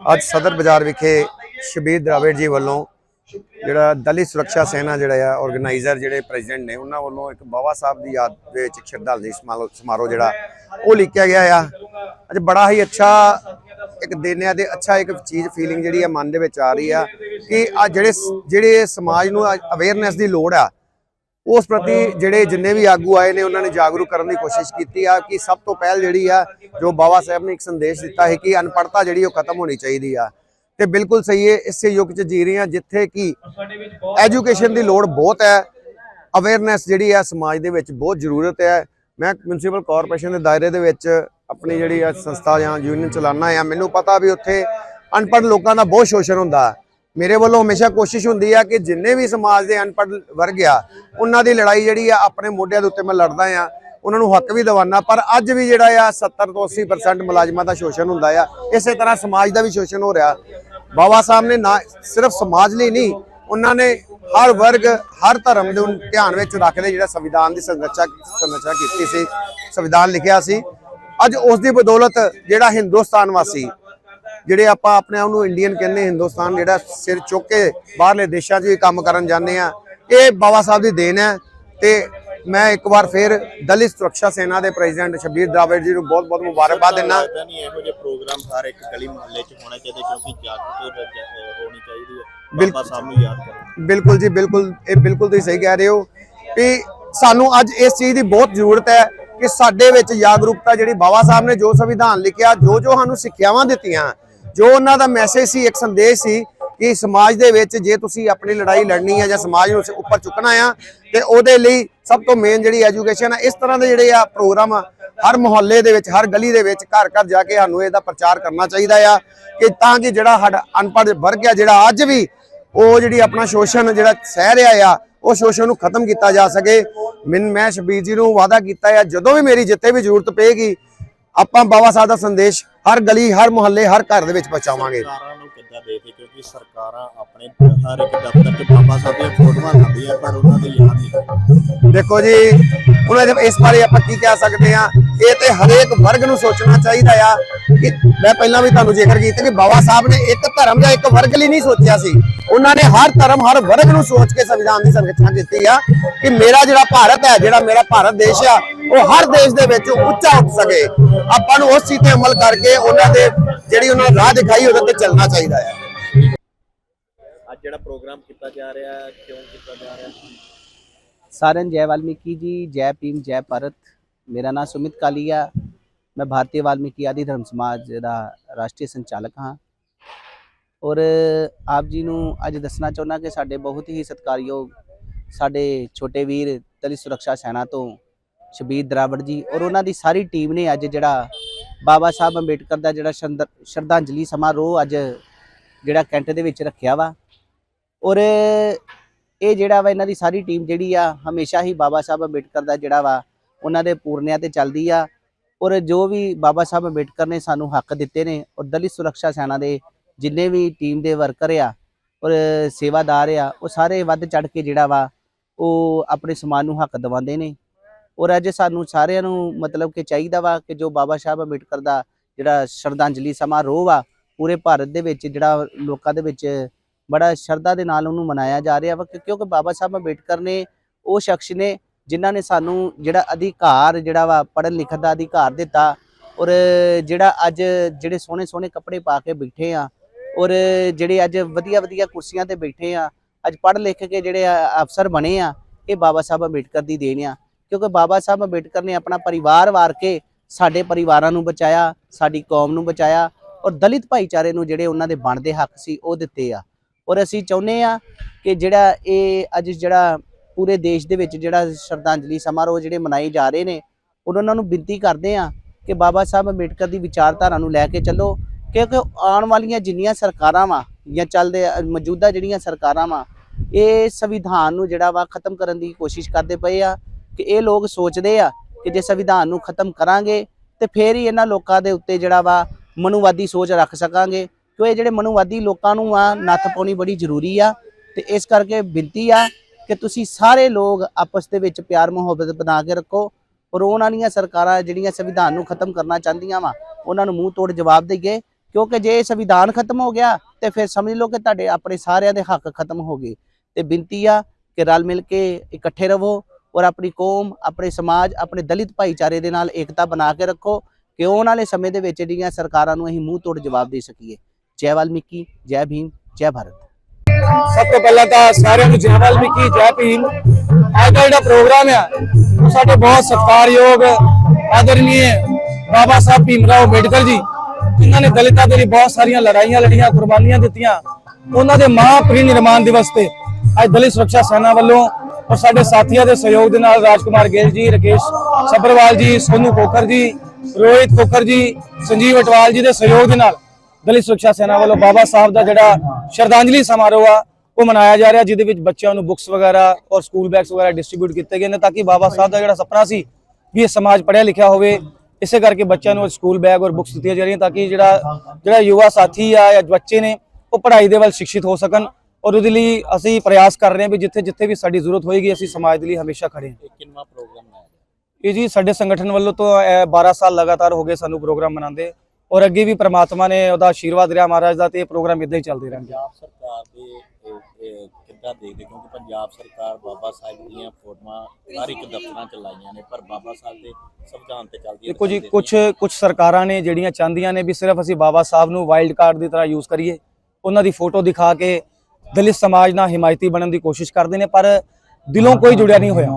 ਅੱਜ ਸਦਰ ਬਾਜ਼ਾਰ ਵਿਖੇ ਸ਼ਬੀਰ ਦਰਾਵੇੜ ਜੀ ਵੱਲੋਂ ਜਿਹੜਾ ਦਲਿਤ ਸੁਰੱਖਿਆ ਸੈਨਾ ਜਿਹੜਾ ਆ ਆਰਗੇਨਾਈਜ਼ਰ ਜਿਹੜੇ ਪ੍ਰੈਜ਼ੀਡੈਂਟ ਨੇ, ਉਹਨਾਂ ਵੱਲੋਂ ਇੱਕ ਬਾਬਾ ਸਾਹਿਬ ਦੀ ਯਾਦ ਦੇ ਵਿੱਚ ਇੱਕ ਸ਼ਰਧਾਂਜਲੀ ਸਮਾਰੋ- ਸਮਾਰੋਹ ਜਿਹੜਾ, ਉਹ ਲਿਖਿਆ ਗਿਆ ਆ। ਅੱਜ ਬੜਾ ਹੀ ਅੱਛਾ ਇੱਕ ਦਿਨ ਆ ਤੇ ਅੱਛਾ ਇੱਕ ਚੀਜ਼ ਫੀਲਿੰਗ ਜਿਹੜੀ ਆ ਮਨ ਦੇ ਵਿੱਚ ਆ ਰਹੀ ਆ ਕਿ ਆ ਜਿਹੜੇ ਜਿਹੜੇ ਸਮਾਜ ਨੂੰ ਅਵੇਅਰਨੈਸ ਦੀ ਲੋੜ ਆ ਉਸ ਪ੍ਰਤੀ ਜਿਹੜੇ ਜਿੰਨੇ ਵੀ ਆਗੂ ਆਏ ਨੇ, ਉਹਨਾਂ ਨੇ ਜਾਗਰੂਕ ਕਰਨ ਦੀ ਕੋਸ਼ਿਸ਼ ਕੀਤੀ ਆ ਕਿ ਸਭ ਤੋਂ ਪਹਿਲ ਜਿਹੜੀ ਆ, ਜੋ ਬਾਬਾ ਸਾਹਿਬ ਨੇ ਇੱਕ ਸੰਦੇਸ਼ ਦਿੱਤਾ ਹੈ ਕਿ ਅਨਪੜਤਾ ਜਿਹੜੀ ਉਹ ਖਤਮ ਹੋਣੀ ਚਾਹੀਦੀ ਆ। ਤੇ ਬਿਲਕੁਲ ਸਹੀ ਹੈ ਇਸੇ ਯੁੱਗ 'ਚ ਜੀ ਰਹੇ ਹਾਂ ਜਿੱਥੇ ਕਿ ਐਜੂਕੇਸ਼ਨ ਦੀ ਲੋੜ ਬਹੁਤ ਹੈ, ਅਵੇਅਰਨੈਸ ਜਿਹੜੀ ਆ ਸਮਾਜ ਦੇ ਵਿੱਚ ਬਹੁਤ ਜ਼ਰੂਰਤ ਹੈ। ਮੈਂ ਮਿਊਨਿਸਪਲ ਕਾਰਪੋਰੇਸ਼ਨ ਦੇ ਦਾਇਰੇ ਦੇ ਵਿੱਚ ਆਪਣੀ ਜਿਹੜੀ ਆ ਸੰਸਥਾ ਜਾਂ ਯੂਨੀਅਨ ਚਲਾਉਣਾ ਆ, ਮੈਨੂੰ ਪਤਾ ਵੀ ਉੱਥੇ ਅਨਪੜ੍ਹ ਲੋਕਾਂ ਦਾ ਬਹੁਤ ਸ਼ੋਸ਼ਣ ਹੁੰਦਾ। ਮੇਰੇ ਵੱਲੋਂ ਹਮੇਸ਼ਾ ਕੋਸ਼ਿਸ਼ ਹੁੰਦੀ ਆ ਕਿ ਜਿੰਨੇ ਵੀ ਸਮਾਜ ਦੇ ਅਨਪੜ੍ਹ ਵਰਗ ਆ, ਉਹਨਾਂ ਦੀ ਲੜਾਈ ਜਿਹੜੀ ਆ, ਆਪਣੇ ਮੋਢਿਆਂ ਦੇ ਉੱਤੇ ਮੈਂ ਲੜਦਾ ਆ। ਉਹਨਾਂ ਨੂੰ ਹੱਕ ਵੀ ਦਿਵਾਨਾ, ਪਰ ਅੱਜ ਵੀ ਜਿਹੜਾ ਆ 70 ਤੋਂ 80% ਮੁਲਾਜ਼ਮਾਂ ਦਾ ਸ਼ੋਸ਼ਣ ਹੁੰਦਾ ਆ। ਇਸੇ ਤਰ੍ਹਾਂ ਸਮਾਜ ਦਾ ਵੀ ਸ਼ੋਸ਼ਣ ਹੋ ਰਿਹਾ। ਬਾਬਾ ਸਾਹਿਬ ਨੇ ਨਾ ਸਿਰਫ ਸਮਾਜ ਲਈ ਨਹੀਂ, ਉਹਨਾਂ ਨੇ ਹਰ ਵਰਗ, ਹਰ ਧਰਮ ਦੇ ਧਿਆਨ ਵਿੱਚ ਰੱਖਦੇ ਜਿਹੜਾ ਸੰਵਿਧਾਨ ਦੀ ਸੰਰਚਨਾ ਸੰਰਚਨਾ ਕੀਤੀ ਸੀ, ਸੰਵਿਧਾਨ ਲਿਖਿਆ ਸੀ। ਅੱਜ ਉਸ ਦੀ ਬਦੌਲਤ ਜਿਹੜਾ ਹਿੰਦੁਸਤਾਨ ਵਾਸੀ ਜਿਹੜੇ ਆਪਾਂ ਆਪਣੇ ਆਪ ਨੂੰ ਇੰਡੀਅਨ ਕਹਿੰਦੇ ਹਿੰਦੁਸਤਾਨ ਜਿਹੜਾ ਸਿਰ ਚੁੱਕ ਕੇ ਬਾਹਰਲੇ ਦੇਸ਼ਾਂ 'ਚ ਵੀ ਕੰਮ ਕਰਨ ਜਾਂਦੇ ਆ ਇਹ ਬਾਬਾ ਸਾਹਿਬ ਦੀ ਦੇਣ ਹੈ। ਤੇ ਮੈਂ ਇੱਕ ਵਾਰ ਫਿਰ ਦਲਿਤ ਸੁਰੱਖਿਆ ਸੈਨਾ ਦੇ ਪ੍ਰੈਜ਼ੀਡੈਂਟ ਸ਼ਬੀਰ ਦਰਾਵੜ ਜੀ ਨੂੰ ਬਹੁਤ-ਬਹੁਤ ਮੁਬਾਰਕਬਾਦ ਦਿੰਦਾ। ਲੱਗਦਾ ਨਹੀਂ ਇਹੋ ਜਿਹੇ ਪ੍ਰੋਗਰਾਮ ਹਰ ਇੱਕ ਗਲੀ ਮੁਹੱਲੇ 'ਚ ਹੋਣੇ ਚਾਹੀਦੇ ਕਿਉਂਕਿ ਜਾਗਰੂਕ ਰ- ਹੋਣੀ ਚਾਹੀਦੀ ਹੈ। ਬਾਬਾ ਬਿਲਕੁਲ। ਸਾਹਿਬ ਨੂੰ ਯਾਦ ਕਰੋ। ਬਿਲਕੁਲ ਜੀ ਬਿਲਕੁਲ ਇਹ ਬਿਲਕੁਲ ਤੁਸੀਂ ਸਹੀ ਕਹਿ ਰਹੇ ਹੋ ਕਿ ਸਾਨੂੰ ਅੱਜ ਇਸ ਚੀਜ਼ ਦੀ ਬਹੁਤ ਜ਼ਰੂਰਤ ਹੈ ਕਿ ਸਾਡੇ ਵਿੱਚ ਜਾਗਰੂਕਤਾ ਜਿਹੜੀ ਬਾਬਾ ਸਾਹਿਬ ਨੇ ਜੋ ਸੰਵਿਧਾਨ ਲਿਖਿਆ ਜੋ ਜੋ ਸਾਨੂੰ ਸਿੱਖਿਆਵਾਂ ਦਿੱਤੀਆਂ ਜੋ ਉਹਨਾਂ ਦਾ ਮੈਸੇਜ ਸੀ ਇੱਕ ਸੰਦੇਸ਼ ਸੀ ਕਿ ਸਮਾਜ ਦੇ ਵਿੱਚ ਜੇ ਤੁਸੀਂ ਆਪਣੀ ਲੜਾਈ ਲੜਨੀ ਹੈ ਜਾਂ ਸਮਾਜ ਨੂੰ ਉੱਪਰ ਚੁੱਕਣਾ ਆ ਤੇ ਉਹਦੇ ਲਈ ਸਭ ਤੋਂ ਮੇਨ ਜਿਹੜੀ ਐਜੂਕੇਸ਼ਨ ਆ ਇਸ ਤਰ੍ਹਾਂ ਦੇ ਜਿਹੜੇ ਆ ਪ੍ਰੋਗਰਾਮ ਆ, ਹਰ ਮੁਹੱਲੇ ਦੇ ਵਿੱਚ ਹਰ ਗਲੀ ਦੇ ਵਿੱਚ ਘਰ ਘਰ ਜਾ ਕੇ ਸਾਨੂੰ ਇਹਦਾ ਪ੍ਰਚਾਰ ਕਰਨਾ ਚਾਹੀਦਾ ਆ ਕਿ ਤਾਂ ਕਿ ਜਿਹੜਾ ਸਾਡਾ ਅਨਪੜ੍ਹ ਵਰਗ ਆ ਜਿਹੜਾ ਅੱਜ ਵੀ ਉਹ ਜਿਹੜੀ ਆਪਣਾ ਸ਼ੋਸ਼ਣ ਜਿਹੜਾ ਸਹਿ ਰਿਹਾ ਆ ਉਹ ਸ਼ੋਸ਼ਣ ਨੂੰ ਖਤਮ ਕੀਤਾ ਜਾ ਸਕੇ। ਮੈਨ ਮੈਂ ਸ਼ਬੀਰ ਜੀ ਨੂੰ ਵਾਅਦਾ ਕੀਤਾ ਆ ਜਦੋਂ ਵੀ ਮੇਰੀ ਜਿੱਥੇ ਵੀ ਜ਼ਰੂਰਤ ਪਏਗੀ ਆਪਾਂ ਬਾਬਾ ਸਾਹਿਬ ਦਾ ਸੰਦੇਸ਼ ਹਰ ਗਲੀ ਹਰ ਮੁਹੱਲੇ ਹਰ ਘਰ ਦੇ ਵਿੱਚ ਪਹੁੰਚਾਵਾਂਗੇ। ਸਰਕਾਰਾਂ ਨੂੰ ਕਿੱਦਾਂ ਦੇਖਦੇ ਕਿਉਂਕਿ ਸਰਕਾਰਾਂ ਆਪਣੇ ਹਰ ਇੱਕ ਦਫ਼ਤਰ 'ਚ ਬਾਬਾ ਸਾਹਿਬ ਦੀਆਂ ਫੋਟੋਆਂ ਲਾਉਂਦੀਆਂ ਪਰ ਉਹਨਾਂ ਦੀ ਯਾਦ ਨਹੀਂ ਦੇਖੋ ਜੀ ਉਹਨਾਂ ਦੇ ਇਸ ਬਾਰੇ ਆਪਾਂ ਕੀ ਕਹਿ ਸਕਦੇ ਆ ਇਹ ਤੇ ਹਰੇਕ ਵਰਗ ਨੂੰ ਸੋਚਣਾ ਚਾਹੀਦਾ ਆ ਕਿ ਮੈਂ ਪਹਿਲਾਂ ਵੀ ਤੁਹਾਨੂੰ ਜ਼ਿਕਰ ਕੀਤਾ ਕਿ ਬਾਬਾ ਸਾਹਿਬ ਨੇ ਇੱਕ ਧਰਮ ਜਾਂ ਇੱਕ ਵਰਗ ਲਈ ਨਹੀਂ ਸੋਚਿਆ ਸੀ। ਉਹਨਾਂ ਨੇ ਹਰ ਧਰਮ ਹਰ ਵਰਗ ਨੂੰ ਸੋਚ ਕੇ ਸੰਵਿਧਾਨ ਦੀ ਸੰਰਚਨਾ ਕੀਤੀ ਆ ਕਿ ਮੇਰਾ ਜਿਹੜਾ ਭਾਰਤ ਹੈ ਜਿਹੜਾ ਮੇਰਾ ਭਾਰਤ ਦੇਸ਼ ਆ ਉਹ ਹਰ ਦੇਸ਼ ਦੇ ਵਿੱਚ ਉੱਚਾ ਉੱਠ ਸਕੇ। ਆਪਾਂ ਨੂੰ ਉਸ ਚੀਜ਼ ਅਮਲ ਕਰਕੇ ਉਹਨਾਂ ਦੇ ਜਿਹੜੀ ਉਹਨਾਂ ਰਾਹ ਦਿਖਾਈ ਉਹਦੇ ਤੇ ਚੱਲਣਾ ਚਾਹੀਦਾ ਆ। ਅੱਜ ਜਿਹੜਾ ਸਾਰਨ ਜੈ ਵਾਲਮੀਕੀ ਜੀ ਜੈ ਭੀਮ ਜੈ ਭਾਰਤ। ਮੇਰਾ ਨਾਮ ਸੁਮਿਤ ਕਾਲੀਆ ਮੈਂ ਭਾਰਤੀ ਵਾਲਮੀਕੀ ਆਦਿ ਧਰਮ ਸਮਾਜ ਦਾ ਰਾਸ਼ਟਰੀ ਸੰਚਾਲਕ ਹਾਂ ਔਰ ਆਪ ਜੀ ਨੂੰ ਅੱਜ ਦੱਸਣਾ ਚਾਹੁੰਦਾ ਕਿ ਸਾਡੇ ਬਹੁਤ ਹੀ ਸਤਿਕਾਰਯੋਗ ਸਾਡੇ ਛੋਟੇ ਵੀਰ ਦਲਿਤ ਸੁਰੱਖਿਆ ਸੈਨਾ ਤੋਂ ਸ਼ਬੀਰ ਦਰਾਵੜ ਜੀ ਔਰ ਉਹਨਾਂ ਦੀ ਸਾਰੀ ਟੀਮ ਨੇ ਅੱਜ ਜਿਹੜਾ ਬਾਬਾ ਸਾਹਿਬ ਅੰਬੇਡਕਰ ਦਾ ਜਿਹੜਾ ਸ਼ਰਧ- ਸ਼ਰਧਾਂਜਲੀ ਸਮਾਰੋਹ ਅੱਜ ਜਿਹੜਾ ਕੈਂਟ ਦੇ ਵਿੱਚ ਰੱਖਿਆ ਵਾ ਔਰ ਇਹ ਜਿਹੜਾ ਵਾ ਇਹਨਾਂ ਦੀ ਸਾਰੀ ਟੀਮ ਜਿਹੜੀ ਆ ਹਮੇਸ਼ਾ ਹੀ ਬਾਬਾ ਸਾਹਿਬ ਅੰਬੇਡਕਰ ਦਾ ਜਿਹੜਾ ਵਾ ਉਹਨਾਂ ਦੇ ਪੂਰਨਿਆਂ ਤੇ ਚੱਲਦੀ ਆ ਔਰ ਜੋ ਵੀ ਬਾਬਾ ਸਾਹਿਬ ਅੰਬੇਡਕਰ ਨੇ ਸਾਨੂੰ ਹੱਕ ਦਿੱਤੇ ਨੇ, ਔਰ ਦਲਿਤ ਸੁਰੱਖਿਆ ਸੈਨਾ ਦੇ ਜਿੰਨੇ ਵੀ ਟੀਮ ਦੇ ਵਰਕਰ ਆ, ਔਰ ਸੇਵਾਦਾਰ ਆ, ਉਹ ਸਾਰੇ ਵੱਧ ਚੜ ਕੇ ਜਿਹੜਾ ਵਾ, ਉਹ ਆਪਣੇ ਸਮਾਜ ਨੂੰ ਹੱਕ ਦਿਵਾਉਂਦੇ ਨੇ। ਔਰ ਅੱਜ ਸਾਨੂੰ ਸਾਰਿਆਂ ਨੂੰ ਮਤਲਬ ਕਿ ਚਾਹੀਦਾ ਵਾ ਕਿ ਜੋ ਬਾਬਾ ਸਾਹਿਬ ਅੰਬੇਡਕਰ ਦਾ ਜਿਹੜਾ ਸ਼ਰਧਾਂਜਲੀ ਸਮਾਰੋਹ ਵਾ, ਪੂਰੇ ਭਾਰਤ ਦੇ ਵਿੱਚ ਜਿਹੜਾ ਲੋਕਾਂ ਦੇ ਵਿੱਚ ਬੜਾ ਸ਼ਰਧਾ ਦੇ ਨਾਲ ਉਹਨੂੰ ਮਨਾਇਆ ਜਾ ਰਿਹਾ ਵਾ ਕਿਉਂਕਿ ਬਾਬਾ ਸਾਹਿਬ ਅੰਬੇਡਕਰ ਨੇ, ਉਹ ਸ਼ਖਸ ਨੇ ਜਿਨ੍ਹਾਂ ਨੇ ਸਾਨੂੰ ਜਿਹੜਾ ਅਧਿਕਾਰ, ਜਿਹੜਾ ਵਾ ਪੜ੍ਹਨ ਲਿਖਣ ਦਾ ਅਧਿਕਾਰ ਦਿੱਤਾ ਔਰ ਜਿਹੜਾ ਅੱਜ ਜਿਹੜੇ ਸੋਹਣੇ ਸੋਹਣੇ ਕੱਪੜੇ ਪਾ ਕੇ ਬੈਠੇ ਆ ਔਰ ਜਿਹੜੇ ਅੱਜ ਵਧੀਆ ਵਧੀਆ ਕੁਰਸੀਆਂ ਤੇ ਬੈਠੇ ਆ, ਅੱਜ ਪੜ੍ਹ ਲਿਖ ਕੇ ਜਿਹੜੇ ਅਫਸਰ ਬਣੇ ਆ, ਇਹ ਬਾਬਾ ਸਾਹਿਬ ਅੰਬੇਡਕਰ ਦੀ ਦੇਣ ਆ। ਕਿਉਂਕਿ ਬਾਬਾ ਸਾਹਿਬ ਅੰਬੇਡਕਰ ਨੇ ਆਪਣਾ ਪਰਿਵਾਰ ਵਾਰ ਕੇ ਸਾਡੇ ਪਰਿਵਾਰਾਂ ਨੂੰ ਬਚਾਇਆ, ਸਾਡੀ ਕੌਮ ਨੂੰ ਬਚਾਇਆ ਔਰ ਦਲਿਤ ਭਾਈਚਾਰੇ ਨੂੰ ਜਿਹੜੇ ਉਹਨਾਂ ਦੇ ਬਣਦੇ ਹੱਕ ਸੀ ਉਹ ਦਿੱਤੇ ਆ। ਔਰ ਅਸੀਂ ਚਾਹੁੰਦੇ ਆ ਕਿ ਜਿਹੜਾ ਇਹ ਅੱਜ ਜਿਹੜਾ ਪੂਰੇ ਦੇਸ਼ ਦੇ ਵਿੱਚ ਜਿਹੜਾ ਸ਼ਰਧਾਂਜਲੀ ਸਮਾਰੋਹ ਜਿਹੜੇ ਮਨਾਏ ਜਾ ਰਹੇ ਨੇ, ਉਹਨਾਂ ਨੂੰ ਬੇਨਤੀ ਕਰਦੇ ਆ ਕਿ ਬਾਬਾ ਸਾਹਿਬ ਅੰਬੇਡਕਰ ਦੀ ਵਿਚਾਰਧਾਰਾ ਨੂੰ ਲੈ ਕੇ ਚੱਲੋ, ਕਿਉਂਕਿ ਆਉਣ ਵਾਲੀਆਂ ਜਿੰਨੀਆਂ ਸਰਕਾਰਾਂ ਵਾ ਜਾਂ ਚੱਲਦੇ ਮੌਜੂਦਾ ਜਿਹੜੀਆਂ ਸਰਕਾਰਾਂ ਵਾ, ਇਹ ਸੰਵਿਧਾਨ ਨੂੰ ਜਿਹੜਾ ਵਾ ਖਤਮ ਕਰਨ ਦੀ ਕੋਸ਼ਿਸ਼ ਕਰਦੇ ਪਏ ਆ ਕਿ ਇਹ ਲੋਕ ਸੋਚਦੇ ਆ ਕਿ ਜੇ ਸੰਵਿਧਾਨ ਨੂੰ ਖਤਮ ਕਰਾਂਗੇ ਤੇ ਫੇਰ ਹੀ ਇਹਨਾਂ ਲੋਕਾਂ ਦੇ ਉੱਤੇ ਜਿਹੜਾ ਵਾ ਮਨੁਵਾਦੀ ਸੋਚ ਰੱਖ ਸਕਾਂਗੇ, ਕਿਉਂ ਇਹ ਜਿਹੜੇ ਮਨੁਵਾਦੀ ਲੋਕਾਂ ਨੂੰ ਆ ਨੱਥ ਪਾਉਣੀ ਬੜੀ ਜ਼ਰੂਰੀ ਆ, ਤੇ ਇਸ ਕਰਕੇ ਬੇਨਤੀ ਆ ਕਿ ਤੁਸੀਂ ਸਾਰੇ ਲੋਕ ਆਪਸ ਦੇ ਵਿੱਚ ਪਿਆਰ ਮੁਹੱਬਤ ਬਣਾ ਕੇ ਰੱਖੋ, ਔਰ ਉਹਨਾਂ ਦੀਆਂ ਸਰਕਾਰਾਂ ਜਿਹੜੀਆਂ ਸੰਵਿਧਾਨ ਨੂੰ ਖਤਮ ਕਰਨਾ ਚਾਹੁੰਦੀਆਂ ਵਾ, ਉਹਨਾਂ ਨੂੰ ਮੂੰਹ ਤੋੜ ਜਵਾਬ ਦੇਈਏ, ਕਿਉਂਕਿ ਜੇ ਸੰਵਿਧਾਨ ਖਤਮ ਹੋ ਗਿਆ, ਤੇ ਫਿਰ ਸਮਝ ਲਓ ਕਿ ਤੁਹਾਡੇ ਆਪਣੇ ਸਾਰਿਆਂ ਦੇ ਹੱਕ ਖਤਮ ਹੋ ਗਏ। ਤੇ ਬੇਨਤੀ ਆ ਕਿ ਰਲ ਮਿਲ ਕੇ ਇਕੱਠੇ ਰਹੋ, ਔਰ ਆਪਣੀ ਕੌਮ, ਆਪਣੇ ਸਮਾਜ, ਆਪਣੇ ਦਲਿਤ ਭਾਈਚਾਰੇ ਦੇ ਨਾਲ ਏਕਤਾ ਬਣਾ ਕੇ ਰੱਖੋ, ਕਿ ਆਉਣ ਵਾਲੇ ਸਮੇਂ ਦੇ ਵਿੱਚ ਜਿਹੜੀਆਂ ਸਰਕਾਰਾਂ ਨੂੰ ਅਸੀਂ ਮੂੰਹ ਤੋੜ ਜਵਾਬ ਦੇ ਸਕੀਏ। ਜੈ ਵਾਲਮੀਕੀ, ਜੈ ਭੀਮ, ਜੈ ਭਾਰਤ। ਸਭ ਤੋਂ ਪਹਿਲਾਂ ਤਾਂ ਸਾਰਿਆਂ ਨੂੰ ਜੈ ਵਾਲਮੀਕੀ ਜੈ ਭੀਮ। ਅੱਜ ਦਾ ਜਿਹੜਾ ਪ੍ਰੋਗਰਾਮ ਆ, ਉਹ ਸਾਡੇ ਬਹੁਤ ਸਤਿਕਾਰਯੋਗ, ਆਦਰਨੀਏ ਬਾਬਾ ਸਾਹਿਬ ਭੀਮਰਾਓ ਅੰਬੇਡਕਰ ਜੀ, ਜਿਨ੍ਹਾਂ ਨੇ ਦਲਿਤਾਂ ਦੇ ਲਈ ਬਹੁਤ ਸਾਰੀਆਂ ਲੜਾਈਆਂ, ਲੜੀਆਂ, ਕੁਰਬਾਨੀਆਂ ਦਿੱਤੀਆਂ, ਉਹਨਾਂ ਦੇ ਮਹਾਪਰਿਨਿਰਮਾਣ ਦਿਵਸ ਤੇ ਅੱਜ ਦਲਿਤ ਸੁਰੱਖਿਆ ਸੈਨਾ ਵੱਲੋਂ ਔਰ ਸਾਡੇ ਸਾਥੀਆਂ ਦੇ ਸਹਿਯੋਗ ਦੇ ਨਾਲ ਰਾਜਕੁਮਾਰ ਗਿੱਲ ਜੀ, ਰਕੇਸ਼ ਸੱਭਰਵਾਲ ਜੀ, ਸੋਨੂ ਕੋਕਰ ਜੀ, ਰੋਹਿਤ ਕੋਕਰ ਜੀ, ਸੰਜੀਵ ਅਟਵਾਲ ਜੀ ਦੇ ਸਹਿਯੋਗ ਦੇ ਨਾਲ ਦਲਿਤ ਸੁਰੱਖਿਆ ਸੈਨਾ ਵੱਲੋਂ ਬਾਬਾ ਸਾਹਿਬ ਦਾ ਜਿਹੜਾ ਸ਼ਰਧਾਂਜਲੀ ਸਮਾਰੋਹ ਆ ਉਹ ਮਨਾਇਆ ਜਾ ਰਿਹਾ ਜਿਹਦੇ ਵਿੱਚ ਬੱਚਿਆਂ ਨੂੰ ਬੁੱਕਸ ਵਗੈਰਾ ਔਰ ਸਕੂਲ ਬੈਗਸ ਵਗੈਰਾ ਡਿਸਟ੍ਰੀਬਿਊਟ ਕੀਤੇ ਗਏ ਨੇ ਤਾਂ ਕਿ ਬਾਬਾ ਸਾਹਿਬ ਦਾ ਜਿਹੜਾ ਸੁਪਨਾ ਸੀ ਵੀ ਇਹ ਸਮਾਜ ਪੜ੍ਹਿਆ ਲਿਖਿਆ ਹੋਵੇ। ਇਸੇ ਕਰਕੇ ਬੱਚਿਆਂ ਨੂੰ ਸਕੂਲ ਬੈਗ ਔਰ ਬੁੱਕਸ ਦਿੱਤੀਆਂ ਜਾ ਰਹੀਆਂ ਤਾਂ ਕਿ ਜਿਹੜਾ ਜਿਹੜਾ ਯੁਵਾ ਸਾਥੀ ਆ ਜਾਂ ਬੱਚੇ ਨੇ ਉਹ ਪੜ੍ਹਾਈ ਦੇ ਵੱਲ ਸ਼ਿਕਸ਼ਿਤ ਹੋ ਸਕਣ ਔਰ ਉਹਦੇ ਲਈ ਅਸੀਂ ਪ੍ਰਯਾਸ ਕਰ ਰਹੇ ਹਾਂ ਵੀ ਜਿੱਥੇ ਜਿੱਥੇ ਵੀ ਸਾਡੀ ਜ਼ਰੂਰਤ ਹੋਏਗੀ ਅਸੀਂ ਸਮਾਜ ਦੇ ਲਈ ਹਮੇਸ਼ਾ ਖੜੇ ਹਾਂ। ਕਿੰਨਾ ਪ੍ਰੋਗਰਾਮ ਹੈ? ਇਹ ਜੀ ਸਾਡੇ ਸੰਗਠਨ ਵੱਲੋਂ ਤੋਂ ਇਹ 12 ਸਾਲ ਲਗਾਤਾਰ ਹੋ ਗਏ ਸਾਨੂੰ ਪ੍ਰੋਗਰਾਮ ਮਨਾਉਂਦੇ। ਔਰ ਅੱਗੇ ਵੀ ਪ੍ਰਮਾਤਮਾ ਨੇ ਉਹਦਾ ਆਸ਼ੀਰਵਾਦ ਰਿਹਾ ਮਹਾਰਾਜ ਦਾ ਤੇ ਇਹ ਪ੍ਰੋਗਰਾਮ ਇਦਾਂ ਹੀ ਚੱਲਦੇ ਰਹਿਣਗੇ। ਪੰਜਾਬ ਸਰਕਾਰ ਦੇ ਕਿੱਦਾਂ ਦੇਖਦੇ ਕਿਉਂਕਿ ਪੰਜਾਬ ਸਰਕਾਰ ਬਾਬਾ ਸਾਹਿਬ ਦੀਆਂ ਫੋਟੋਆਂ ਹਰ ਇੱਕ ਦਫ਼ਤਰਾਂ ਚ ਲਾਈਆਂ ਨੇ ਪਰ ਬਾਬਾ ਸਾਹਿਬ ਦੇ ਸੰਵਿਧਾਨ ਤੇ ਚੱਲਦੀ ਦੇਖੋ ਜੀ ਕੁਝ ਕੁਝ ਸਰਕਾਰਾਂ ਨੇ ਜਿਹੜੀਆਂ ਚਾਹੁੰਦੀਆਂ ਨੇ ਵੀ ਸਿਰਫ ਅਸੀਂ ਬਾਬਾ ਸਾਹਿਬ ਨੂੰ ਵਾਈਲਡ ਕਾਰਡ ਦੀ ਤਰ੍ਹਾਂ ਯੂਜ਼ ਕਰੀਏ ਉਹਨਾਂ ਦੀ ਫੋਟੋ ਦਿਖਾ ਕੇ ਦਲਿਤ ਸਮਾਜ ਨਾਲ ਹਿਮਾਇਤੀ ਬਣਨ ਦੀ ਕੋਸ਼ਿਸ਼ ਕਰਦੇ ਨੇ ਪਰ ਦਿਲੋਂ ਕੋਈ ਜੁੜਿਆ ਨਹੀਂ ਹੋਇਆ।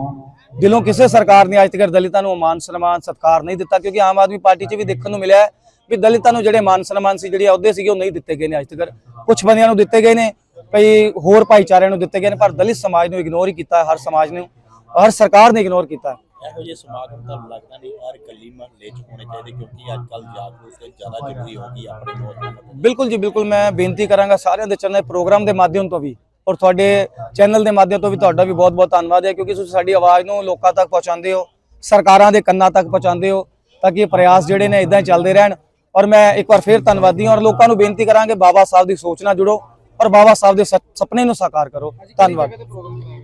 ਦਿਲੋਂ ਕਿਸੇ ਸਰਕਾਰ ਨੇ ਅੱਜ ਤੱਕ ਦਲਿਤਾਂ ਨੂੰ ਮਾਨ ਸਨਮਾਨ ਸਤਕਾਰ ਨਹੀਂ ਦਿੱਤਾ ਕਿਉਂਕਿ ਆਮ ਆਦਮੀ ਪਾਰਟੀ 'ਚ ਵੀ ਦੇਖਣ ਨੂੰ ਮਿਲਿਆ ਵੀ ਦਲਿਤਾਂ ਨੂੰ ਜਿਹੜੇ ਮਾਨ ਸਨਮਾਨ ਸੀ ਜਿਹੜੇ ਅਹੁਦੇ ਸੀਗੇ ਉਹ ਨਹੀਂ ਦਿੱਤੇ ਗਏ ਨੇ ਅੱਜ ਤੱਕ। ਕੁਝ ਬੰਦਿਆਂ ਨੂੰ ਦਿੱਤੇ ਗਏ ਨੇ ਕਈ ਹੋਰ ਭਾਈਚਾਰਿਆਂ ਨੂੰ ਦਿੱਤੇ ਗਏ ਨੇ ਪਰ ਦਲਿਤ ਸਮਾਜ ਨੂੰ ਇਗਨੋਰ ਹੀ ਕੀਤਾ ਹਰ ਸਮਾਜ ਨੇ ਹਰ ਸਰਕਾਰ ਨੇ ਇਗਨੋਰ ਕੀਤਾ। ਹੈ। ਇਹੋ ਜਿਹੇ ਸਮਾਗਮ ਤਾਂ ਲੱਗਦਾ ਨਹੀਂ ਹਰ ਗਲੀ ਮਹੱਲੇ ਚ ਹੋਣੇ ਚਾਹੀਦੇ ਕਿਉਂਕਿ ਅੱਜ ਕੱਲ ਜਾਗਰੂਕਤਾ ਜ਼ਿਆਦਾ ਜ਼ਰੂਰੀ ਹੋ ਗਈ ਆਪਣੇ ਨੌਜਵਾਨਾਂ ਨੂੰ ਬਿਲਕੁਲ ਜੀ ਬਿਲਕੁਲ ਮੈਂ ਬੇਨਤੀ ਕਰਾਂਗਾ ਸਾਰਿਆਂ ਦੇ ਚਰਨਾਂ 'ਚ ਪ੍ਰੋਗਰਾਮ ਦੇ ਮਾਧਿਅਮ ਤੋਂ ਵੀ ਔਰ ਤੁਹਾਡੇ ਚੈਨਲ ਦੇ ਮਾਧਿਅਮ ਤੋਂ ਵੀ ਤੁਹਾਡਾ ਵੀ ਬਹੁਤ-ਬਹੁਤ ਧੰਨਵਾਦ ਹੈ ਕਿਉਂਕਿ ਤੁਸੀਂ ਸਾਡੀ ਆਵਾਜ਼ ਨੂੰ ਲੋਕਾਂ ਤੱਕ ਪਹੁੰਚਾਉਂਦੇ ਹੋ ਸਰਕਾਰਾਂ ਦੇ ਕੰਨਾਂ ਤੱਕ ਪਹੁੰਚਾਉਂਦੇ ਹੋ ਤਾਂ ਕਿ ਇਹ ਪ੍ਰਯਾਸ ਜਿਹੜੇ ਨੇ ਇਦਾਂ ਹੀ ਚੱਲਦੇ ਰਹਿਣ। ਔਰ ਮੈਂ ਇੱਕ ਵਾਰ ਫੇਰ ਧੰਨਵਾਦੀ ਹਾਂ ਔਰ ਲੋਕਾਂ ਨੂੰ ਬੇਨਤੀ ਕਰਾਂਗੇ ਬਾਬਾ ਸਾਹਿਬ ਦੀ ਸੋਚ ਨਾਲ ਜੁੜੋ ਔਰ ਬਾਬਾ ਸਾਹਿਬ ਦੇ ਸਪ- ਸੁਪਨੇ ਨੂੰ ਸਾਕਾਰ ਕਰੋ। ਧੰਨਵਾਦ।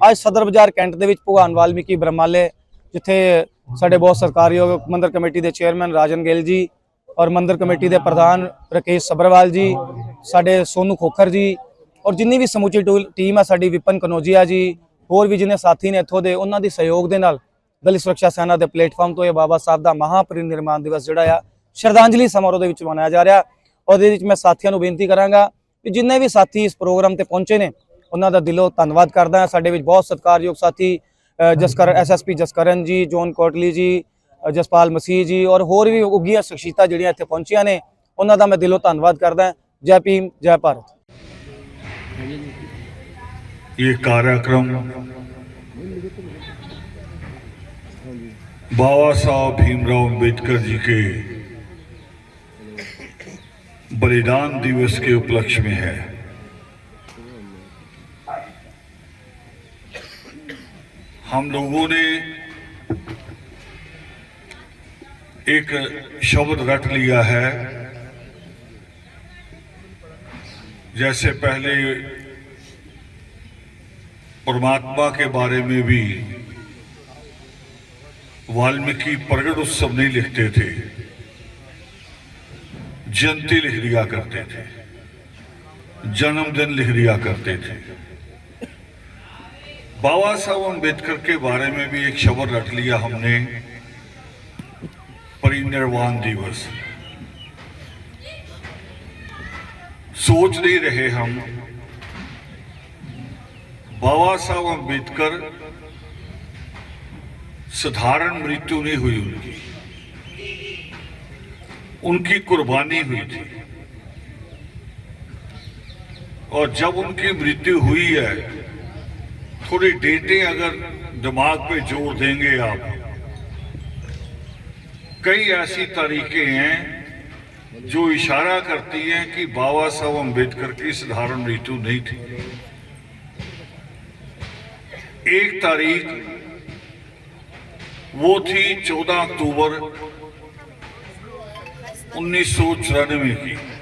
ਅੱਜ ਸਦਰ ਬਾਜ਼ਾਰ ਕੈਂਟ ਦੇ ਵਿੱਚ ਭਗਵਾਨ ਵਾਲਮੀਕੀ ਬ੍ਰਹਮਾਲੇ, ਜਿੱਥੇ ਸਾਡੇ ਬਹੁਤ ਸਰਕਾਰਯੋਗ ਮੰਦਰ ਕਮੇਟੀ ਦੇ ਚੇਅਰਮੈਨ ਰਾਜਨ ਗਿੱਲ ਜੀ ਔਰ ਮੰਦਰ ਕਮੇਟੀ ਦੇ ਪ੍ਰਧਾਨ ਰਕੇਸ਼ ਸਬਰਵਾਲ ਜੀ, ਸਾਡੇ ਸੋਨੂ ਖੋਖਰ ਜੀ ਔਰ ਜਿੰਨੀ ਵੀ ਸਮੁੱਚੀ ਟੂਲ- ਟੀਮ ਆ ਸਾਡੀ ਵਿਪਨ ਕਨੋਜੀਆ ਜੀ, ਹੋਰ ਵੀ ਜਿੰਨੇ ਸਾਥੀ ਨੇ ਇੱਥੋਂ ਦੇ, ਉਹਨਾਂ ਦੀ ਸਹਿਯੋਗ ਦੇ ਨਾਲ ਦਲਿਤ ਸੁਰੱਖਿਆ ਸੈਨਾ ਦੇ ਪਲੇਟਫਾਰਮ ਤੋਂ ਇਹ ਬਾਬਾ ਸਾਹਿਬ ਦਾ ਮਹਾਪਰਿਨਿਰਮਾਣ ਦਿਵਸ ਜਿਹੜਾ ਆ ਸ਼ਰਧਾਂਜਲੀ ਸਮਾਰੋਹ ਦੇ ਵਿੱਚ ਮਨਾਇਆ ਜਾ ਰਿਹਾ ਉਹਦੇ ਵਿੱਚ ਮੈਂ ਸਾਥੀਆਂ ਨੂੰ ਬੇਨਤੀ ਕਰਾਂਗਾ ਕਿ ਜਿੰਨੇ ਵੀ ਸਾਥੀ ਇਸ ਪ੍ਰੋਗਰਾਮ ਤੇ ਪਹੁੰਚੇ ਨੇ ਉਹਨਾਂ ਦਾ ਦਿਲੋਂ ਧੰਨਵਾਦ ਕਰਦਾ ਹਾਂ ਸਾਡੇ ਵਿੱਚ ਬਹੁਤ ਸਤਿਕਾਰਯੋਗ ਸਾਥੀ ਅ, ਜਸਕਰ ਐਸਐਸਪੀ ਜਸਕਰਨ ਜੀ ਜੋਨ ਕੋਟਲੀ ਜੀ ਅ, ਜਸਪਾਲ ਮਸੀਹ ਜੀ ਔਰ ਹੋਰ ਵੀ ਉੱਗੀਆਂ ਸ਼ਖਸੀਅਤਾਂ ਜਿਹੜੀਆਂ ਇੱਥੇ ਪਹੁੰਚੀਆਂ ਨੇ ਉਹਨਾਂ ਦਾ ਮੈਂ ਦਿਲੋਂ ਧੰਨਵਾਦ ਕਰਦਾ ਹਾਂ ਜੈ ਭੀਮ ਜੈ ਭਾਰਤ ये कार्यक्रम बाबा साहब भीमराव अंबेडकर जी के बलिदान दिवस के उपलक्ष्य में है। हम लोगों ने एक शब्द रट लिया है। जैसे पहले परमात्मा के बारे में भी वाल्मीकि प्रगट उत्सव नहीं लिखते थे। जयंती लिख दिया करते थे। जन्मदिन लिख दिया करते थे। बाबा साहब अंबेडकर के बारे में भी एक शब्द रख लिया हमने, परिनिर्वाण दिवस। सोच नहीं रहे हम। बाबा साहब अंबेडकर साधारण मृत्यु नहीं हुई उनकी। उनकी कुर्बानी हुई थी। और जब उनकी मृत्यु हुई है, थोड़ी डेटें अगर दिमाग पे ज़ोर देंगे आप। कई ऐसी तारीखें हैं जो इशारा करती हैं कि बाबा साहब अंबेडकर की साधारण मृत्यु नहीं थी। एक तारीख, वो थी 14 अक्टूबर 1994 की